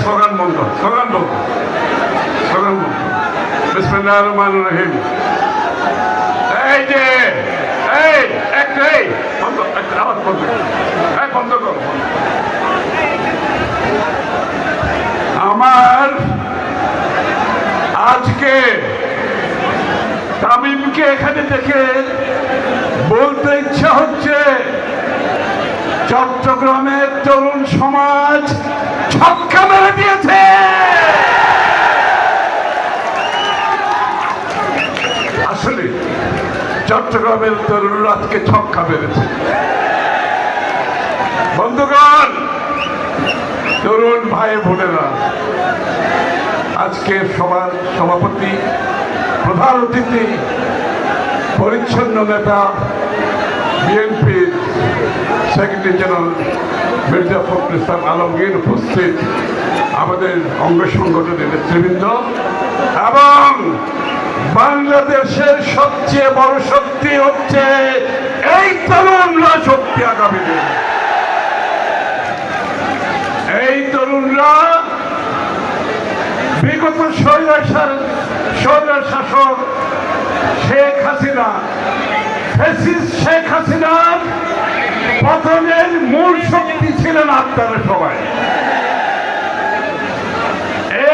Slogan বন্ধ slogan বন্ধ slogan বন্ধ। বিসমিল্লাহির রহমানির রহিম। এই যে, এই, একটু, এই, বন্ধ আওয়াজ বন্ধ। এই বন্ধ করো। আমার আজকে তামিমকে এখানে দেখে বলতে ইচ্ছা হচ্ছে চট্টগ্রামের তরুণ সমাজ ছক্কা মেরে দিয়েছে আসলে চট্টগ্রামের তরুণরা আজকে ছক্কা মেরেছে। বন্ধুগণ, তরুণ ভাই বোনেরা, আজকে সবার সভাপতি, প্রধান অতিথি, পরিচ্ছন্ন নেতা বিএনপির সেক্রেটারি জেনারেল মির্জা ফখরুল ইসলাম আলমগীর উপস্থিত আমাদের অঙ্গ সংগঠনের নেতৃবৃন্দ এবং বাংলাদেশের সবচেয়ে বড় শক্তি হচ্ছে এই তরুণরা শক্তি আগামী দিনে। এই তরুণরা বিগত স্বৈরাচার শাসক শেখ হাসিনা শেখ হাসিনার পতনের মূল শক্তি ছিলেন আপনারা সবাই।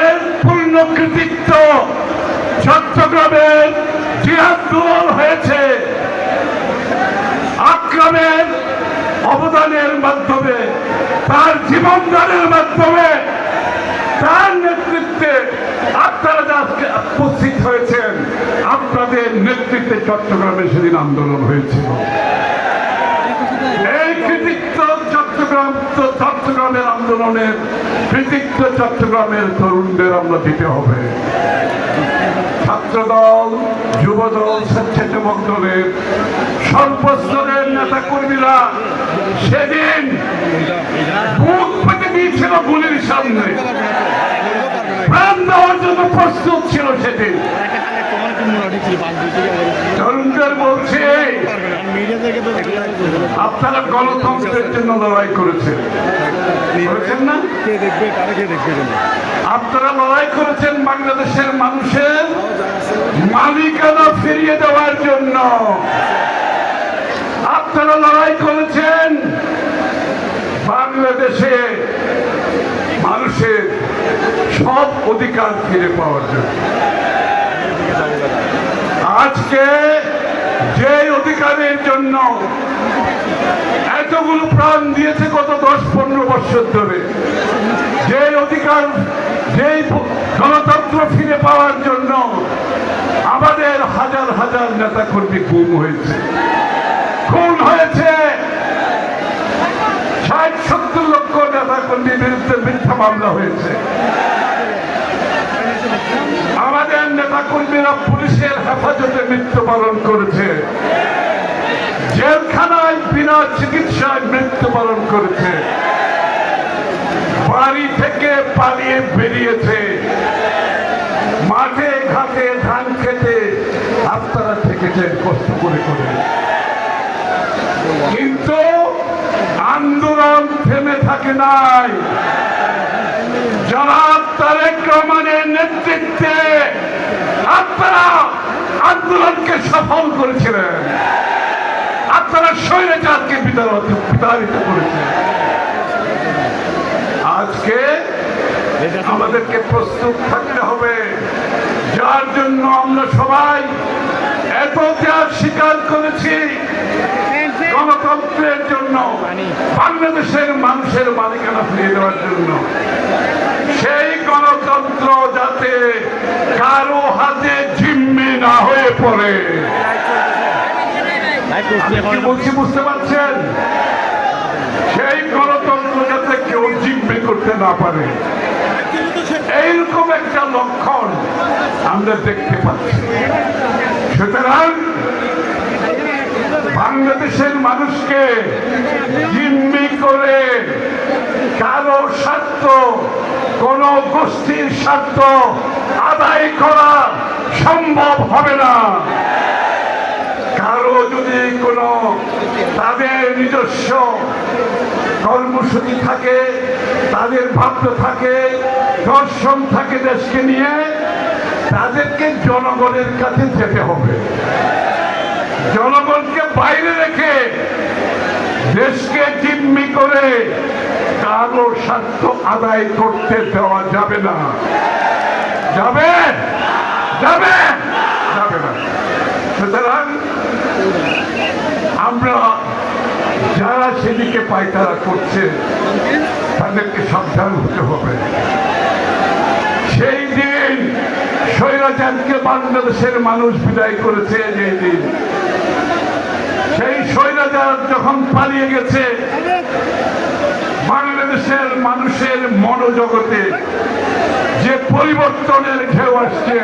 এর পূর্ণ কৃতিত্ব চট্টগ্রামের জিহাদ হয়েছে। অবদানের মাধ্যমে, তার জীবনদানের মাধ্যমে, তার নেতৃত্বে আপনারা আজকে উপস্থিত হয়েছেন, আপনাদের নেতৃত্বে চট্টগ্রামে সেদিন আন্দোলন হয়েছিল। এই কৃতিত্ব চট্টগ্রাম তো চট্টগ্রামের আন্দোলনের কৃতিত্ব চট্টগ্রামের তরুণদের আমরা দিতে হবে। ছাত্রদল, যুবদল, স্বেচ্ছাসেবক দলের সর্বস্তরের নেতা কর্মীরা সেদিন বুক পেতে দিয়েছিল গুলির সামনে। প্রাণ দেওয়ার জন্য প্রস্তুত ছিল সেদিন। তরুণদের বলছে, আপনারা গণতন্ত্রের জন্য লড়াই করেছেন। আপনারা লড়াই করেছেন বাংলাদেশের মানুষের মালিকানা ফিরিয়ে দেওয়ার জন্য। আপনারা লড়াই করেছেন বাংলাদেশে মানুষের সব অধিকার ফিরে পাওয়ার জন্য। আজকে যে অধিকারের জন্য এতগুলো প্রাণ দিয়েছে গত দশ পনেরো বছর ধরে যে অধিকার, যেই গণতন্ত্র ফিরে পাওয়ার জন্য আমাদের হাজার হাজার নেতা কর্মী গুম হয়েছে। খুন হয়েছে। ষাট, সত্তর লক্ষ নেতা কর্মীর বিরুদ্ধে মিথ্যা মামলা হয়েছে। আমাদের নেতা কর্মীরা পুলিশের হেফাজতে মৃত্যুবরণ করেছে। জেলখানায় বিনা চিকিৎসায় মৃত্যুবরণ করেছে। বাড়ি থেকে পালিয়ে বেরিয়েছে। মাঠে ঘাটে ধান খেতে আপনারা থেকেছেন কষ্ট করে করে। কিন্তু আন্দোলন থেমে থাকে নাই। জনাব তারেক রহমানের নেতৃত্বে আপনারা আন্দোলনকে সফল করেছিলেন। আপনারা স্বৈরাচারকে বিতাড়িত বিতাড়িত করেছেন আজকে আমাদেরকে প্রস্তুত থাকতে হবে। যার জন্য আমরা সবাই এত ত্যাগ স্বীকার করেছি গণতন্ত্রের জন্য বাংলাদেশের মানুষের মালিকানা ফিরিয়ে দেওয়ার জন্য। সেই গণতন্ত্র যাতে কারও কি বলছি বুঝতে পারছেন? সেই গণতন্ত্র যাতে কেউ জিম্মি করতে না পারে। এইরকম একটা লক্ষণ আমরা দেখতে পাচ্ছি। সুতরাং বাংলাদেশের মানুষকে জিম্মি করে কারও স্বার্থ, কোন গোষ্ঠীর স্বার্থ আদায় করা সম্ভব হবে না। কারও যদি কোনো তাদের নিজস্ব কর্মসূচি থাকে, তাদের ভাবনা থাকে, দর্শন থাকে দেশকে নিয়ে, তাদেরকে জনগণের কাছে যেতে হবে। জনগণকে বাইরে রেখে দেশকে জিম্মি করে কারও স্বার্থ আদায় করতে দেওয়া যাবে না। যাবে? যাবে? যাবে না। সুতরাং আমরা যারা সেদিকে পায়তারা করছে, তাদেরকে সাবধান হতে হবে। সেই দিন স্বৈরাচারকে বাংলাদেশের মানুষ বিদায় করেছে যে দিন। সেই স্বৈরাচার যখন পালিয়ে গেছে বাংলাদেশের মানুষের মনোজগতে যে পরিবর্তনের ঢেউ আসছে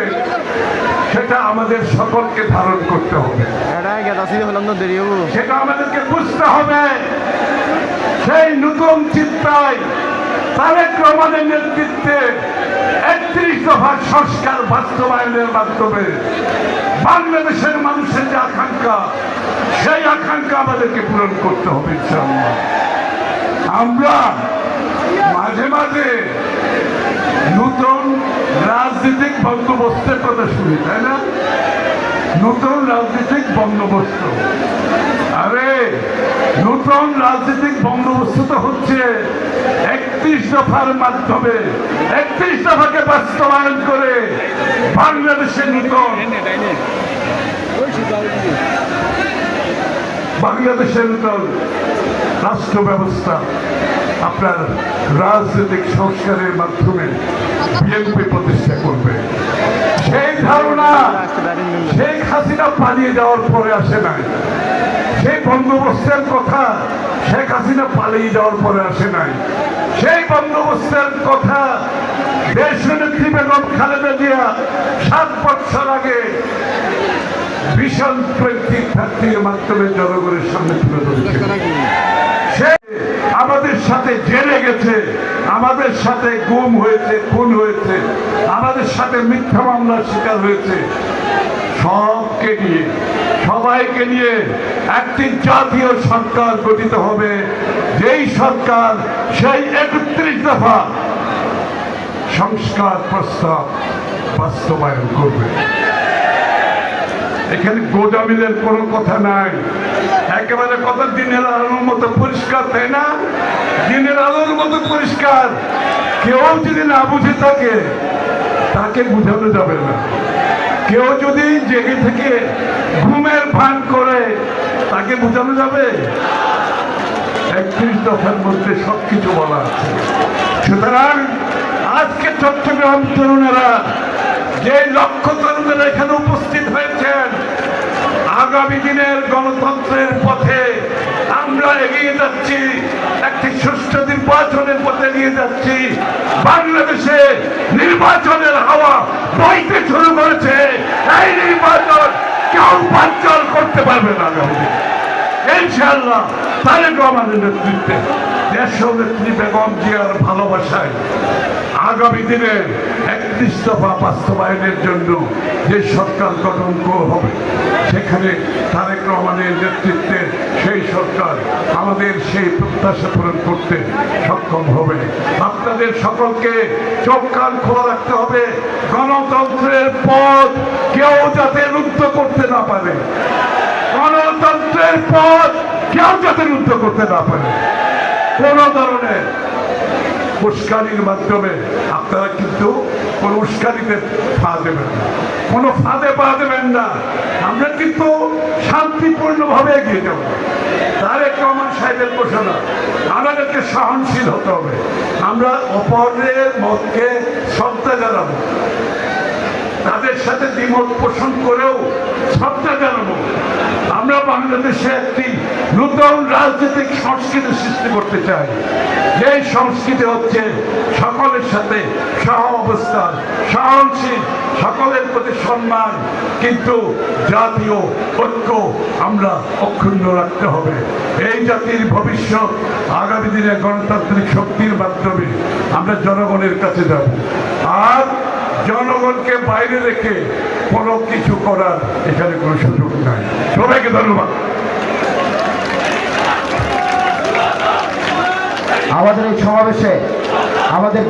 সেটা আমাদের সকলকে ধারণ করতে হবে। সেটা আমাদেরকে বুঝতে হবে। সেই নতুন চিন্তায় তারেক রহমানের নেতৃত্বে একত্রিশ দফার সংস্কার বাস্তবায়নের মাধ্যমে বাংলাদেশের মানুষের যে আকাঙ্ক্ষা সেই আকাঙ্ক্ষা আমাদেরকে পূরণ করতে হবে ইনশাআল্লাহ। আমরা মাঝে মাঝে নতুন রাজনৈতিক বন্দোবস্তের কথা শুনি, তাই না? নতুন রাজনৈতিক বন্দোবস্ত। আরে, নতুন রাজনৈতিক বন্দোবস্ত তো হচ্ছে একত্রিশ দফার মাধ্যমে, একত্রিশ দফাকে বাস্তবায়ন করে বাংলাদেশের নতুন বাংলাদেশের রাষ্ট্র ব্যবস্থা আপনার রাজনৈতিক সংস্কারের মাধ্যমে বিএনপি প্রতিষ্ঠা করবে। সেই ধারণা শেখ হাসিনা পালিয়ে যাওয়ার পরে আসে নাই। সেই বন্দোবস্তের কথা শেখ হাসিনা পালিয়ে যাওয়ার পরে আসে নাই। সেই বন্দোবস্তের কথা দেশ নেত্রী বেগম খালেদা জিয়া সাত বছর আগে ভীষণ টোয়েন্টি থার্টির মাধ্যমে জনগণের সামনে তুলে ধরেছে। সে আমাদের সাথে জেলে গেছে, আমাদের সাথে গুম হয়েছে, খুন হয়েছে, আমাদের সাথে মিথ্যা মামলার শিকার হয়েছে। সবকে নিয়ে, সবাইকে নিয়ে একটি জাতীয় সরকার গঠিত হবে। যেই সরকার সেই একত্রিশ দফা সংস্কার প্রস্তাব বাস্তবায়ন করবে। এখানে গোজামিলের কোনো কথা নাই। একেবারে কত দিনের আলোর মতো পরিষ্কার, তাই না? দিনের আলোর মতো পরিষ্কার। কেউ যদি না বুঝে থাকে, তাকে বুঝানো যাবে না। কেউ যদি জেগে থেকে ঘুমের ভান করে, তাকে বোঝানো যাবে? একত্রিশ দফার মধ্যে সবকিছু বলা আছে। সুতরাং আজকে চট্টগ্রাম তরুণেরা, যে লক্ষ্য তরুণেরা এখানে আগামী দিনের গণতন্ত্রের পথে আমরা এগিয়ে যাচ্ছি। একটি সুষ্ঠু নির্বাচনের পথে এগিয়ে যাচ্ছি। বাংলাদেশে নির্বাচনের হাওয়া বইতে শুরু করেছে। এই নির্বাচন কেউ বাঞ্চল করতে পারবে না আগামী দিনে। ইনশাআল্লাহ তারেক রহমানের নেতৃত্বে দেশ নেত্রী বেগম জিয়ার ভালোবাসায় আগামী দিনে দফা বাস্তবায়নের জন্য যে সরকার গঠন হবে, সেখানে তারেক রহমানের নেতৃত্বে সেই সরকার আমাদের সেই প্রত্যাশা পূরণ করতে সক্ষম হবে। আপনাদের সকলকে চোখ কান খোলা রাখতে হবে, গণতন্ত্রের পথ কেউ যাতে রুদ্ধ করতে না পারে। গণতন্ত্রের পথ কেউ যাতে রুদ্ধ করতে না পারে। কোন ধরনের উস্কানির মাধ্যমে আপনারা কিন্তু কোন উস্কানিতে পা দেবেন না। কোনো ফাঁদে পা দেবেন না। আমরা কিন্তু শান্তিপূর্ণভাবে এগিয়ে যাব। তারেক রহমান সাহেবের ঘোষণা, আমাদেরকে সহনশীল হতে হবে। আমরা অপরের মতকে শ্রদ্ধা জানাব। তাদের সাথে দ্বিমত পোষণ করেও শ্রদ্ধা জানাব। আমরা বাংলাদেশে একটি নতুন রাজনৈতিক সংস্কৃতি সৃষ্টি করতে চাই। যে সংস্কৃতি হচ্ছে সকলের সাথে সহ অবস্থান, সহনশীল, সকলের প্রতি সম্মান, কিন্তু জাতীয় ঐক্য আমরা অক্ষুণ্ণ রাখতে হবে। এই জাতির ভবিষ্যৎ আগামী দিনে গণতান্ত্রিক শক্তির মাধ্যমে আমরা জনগণের কাছে যাব। আর জনগণকে বাইরে রেখে কোনো কিছু করার এখানে কোনো সুযোগ নাই। সবাইকে ধন্যবাদ। আমাদের এই সমাবেশে আমাদের